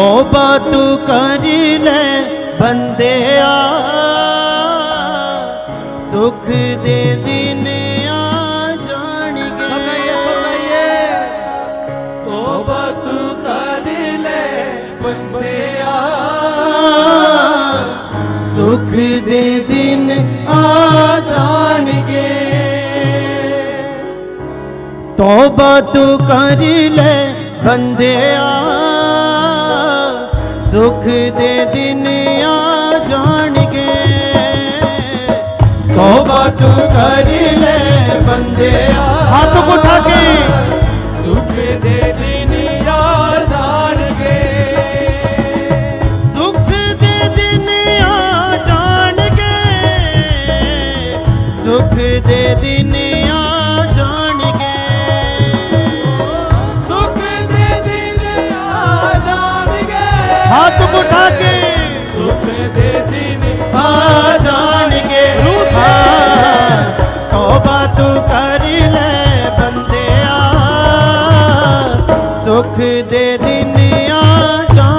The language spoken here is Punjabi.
ਤੋਬਾ ਤੂੰ ਕਰ ਲੈ ਬੰਦਿਆ। ਸੁਖ ਦੇ ਦਿਨ ਆ ਜਾਣਗੇ। ਸੁਣਾਈਏ ਸੁਣਾਈਏ ਤੋਬਾ ਤੂੰ ਕਰ ਲੈ ਬੰਦਿਆ। ਸੁਖ ਦੇ ਦਿਨ ਆ ਜਾਣਗੇ। ਤੋਬਾ ਤੂੰ ਕਰ ਲੈ ਬੰਦਿਆ। ਸੁਖ ਦੇ ਦਿਨ ਆ ਜਾਣਗੇ। ਤੋਬਾ ਤੂੰ ਕਰ ਲੈ ਬੰਦਿਆ ਹੱਥ ਉਠਾ ਕੇ। ਸੁਖ ਦੇ ਦਿਨ ਆ ਜਾਣਗੇ। ਸੁਖ ਦੇ ਦਿਨ ਆ ਜਾਣਗੇ। ਸੁਖ ਦੇ ਦਿਨ ਆ ਉਠਾ ਕੇ ਸੁਖ ਦੇ ਦਿਨ ਆ ਜਾਣਗੇ ਹਾਂ, ਤੋਬਾ ਤੂੰ ਕਰ ਲੈ ਬੰਦਿਆ ਸੁਖ ਦੇ ਦਿਨ ਆ ਜਾਣਗੇ